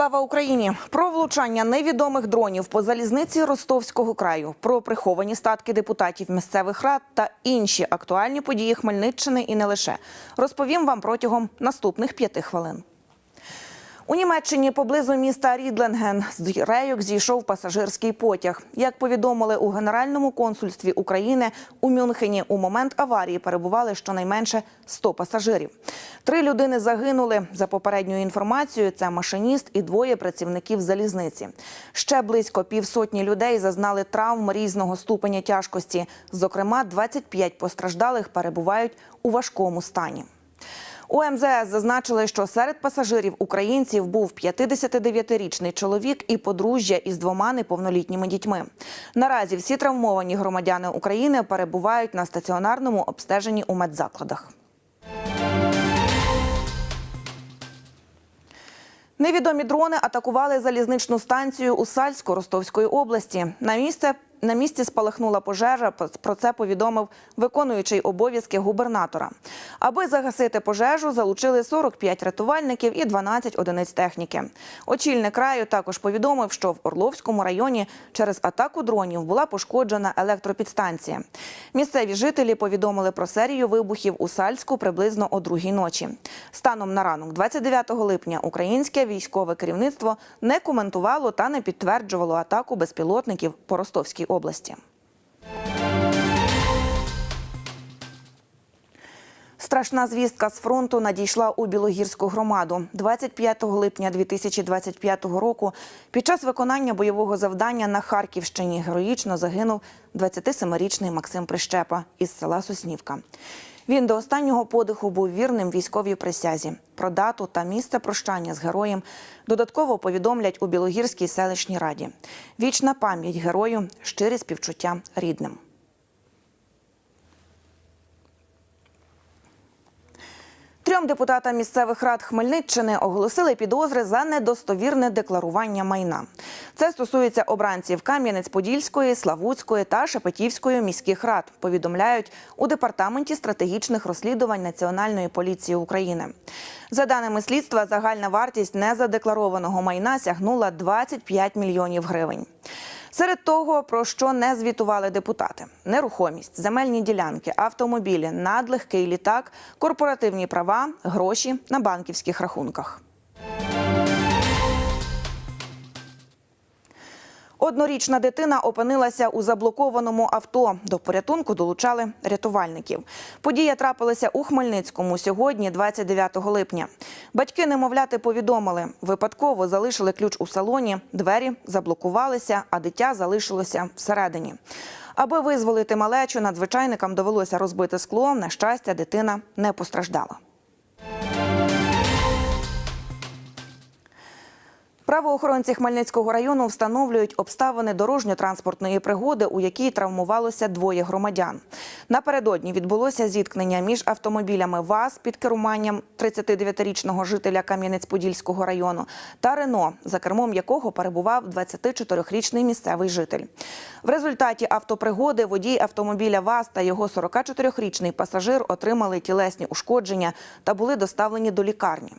Слава Україні! Про влучання невідомих дронів по залізниці Ростовського краю, про приховані статки депутатів місцевих рад та інші актуальні події Хмельниччини і не лише розповім вам протягом наступних п'яти хвилин. У Німеччині поблизу міста Рідленген з рейок зійшов пасажирський потяг. Як повідомили у Генеральному консульстві України у Мюнхені, у момент аварії перебували щонайменше 100 пасажирів. Три людини загинули. За попередньою інформацією, це машиніст і двоє працівників залізниці. Ще близько півсотні людей зазнали травм різного ступеня тяжкості. Зокрема, 25 постраждалих перебувають у важкому стані. У МЗС зазначили, що серед пасажирів українців був 59-річний чоловік і подружжя із двома неповнолітніми дітьми. Наразі всі травмовані громадяни України перебувають на стаціонарному обстеженні у медзакладах. Невідомі дрони атакували залізничну станцію у Сальську Ростовської області. На місце на місці спалахнула пожежа. Про це повідомив виконуючий обов'язки губернатора. Аби загасити пожежу, залучили 45 рятувальників і 12 одиниць техніки. Очільник краю також повідомив, що в Орловському районі через атаку дронів була пошкоджена електропідстанція. Місцеві жителі повідомили про серію вибухів у Сальську приблизно о другій ночі. Станом на ранок, 29 липня, українське військове керівництво не коментувало та не підтверджувало атаку безпілотників по Ростовській області. Страшна звістка з фронту надійшла у Білогірську громаду 25 липня 2025 року. Під час виконання бойового завдання на Харківщині героїчно загинув 27-річний Максим Прищепа із села Соснівка. Він до останнього подиху був вірним військовій присязі. Про дату та місце прощання з героєм додатково повідомлять у Білогірській селищній раді. Вічна пам'ять герою, щирі співчуття рідним. Трьом депутатам місцевих рад Хмельниччини оголосили підозри за недостовірне декларування майна. Це стосується обранців Кам'янець-Подільської, Славутської та Шепетівської міських рад. Повідомляють у департаменті стратегічних розслідувань Національної поліції України. За даними слідства, загальна вартість незадекларованого майна сягнула 25 мільйонів гривень. Серед того, про що не звітували депутати: нерухомість, земельні ділянки, автомобілі, надлегкий літак, корпоративні права, гроші на банківських рахунках. Однорічна дитина опинилася у заблокованому авто. До порятунку долучали рятувальників. Подія трапилася у Хмельницькому сьогодні, 29 липня. Батьки немовляти повідомили, випадково залишили ключ у салоні, двері заблокувалися, а дитя залишилося всередині. Аби визволити малечу, надзвичайникам довелося розбити скло. На щастя, дитина не постраждала. Правоохоронці Хмельницького району встановлюють обставини дорожньо-транспортної пригоди, у якій травмувалося двоє громадян. Напередодні відбулося зіткнення між автомобілями ВАЗ під керуванням 39-річного жителя Кам'янець-Подільського району та Рено, за кермом якого перебував 24-річний місцевий житель. В результаті автопригоди водій автомобіля ВАЗ та його 44-річний пасажир отримали тілесні ушкодження та були доставлені до лікарні.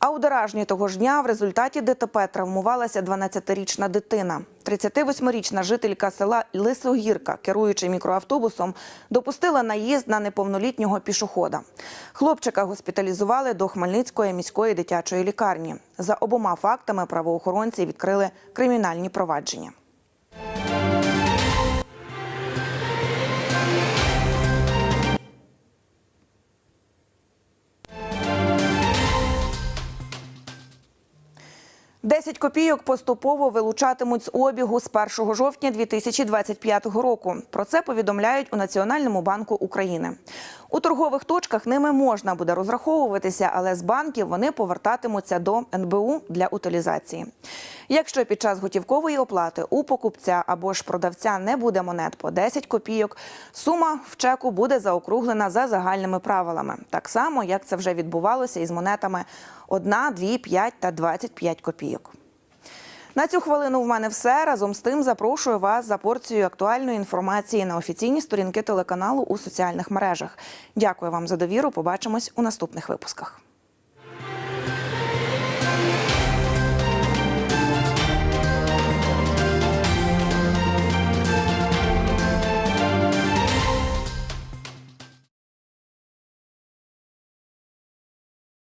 А у Даражні того ж дня в результаті ДТП травмувалася 12-річна дитина. 38-річна жителька села Лисогірка, керуючи мікроавтобусом, допустила наїзд на неповнолітнього пішохода. Хлопчика госпіталізували до Хмельницької міської дитячої лікарні. За обома фактами правоохоронці відкрили кримінальні провадження. Десять копійок поступово вилучатимуть з обігу з 1 жовтня 2025 року. Про це повідомляють у Національному банку України. У торгових точках ними можна буде розраховуватися, але з банків вони повертатимуться до НБУ для утилізації. Якщо під час готівкової оплати у покупця або ж продавця не буде монет по 10 копійок, сума в чеку буде заокруглена за загальними правилами, так само як це вже відбувалося із монетами 1, 2, 5 та 25 копійок. На цю хвилину в мене все. Разом з тим запрошую вас за порцією актуальної інформації на офіційні сторінки телеканалу у соціальних мережах. Дякую вам за довіру. Побачимось у наступних випусках.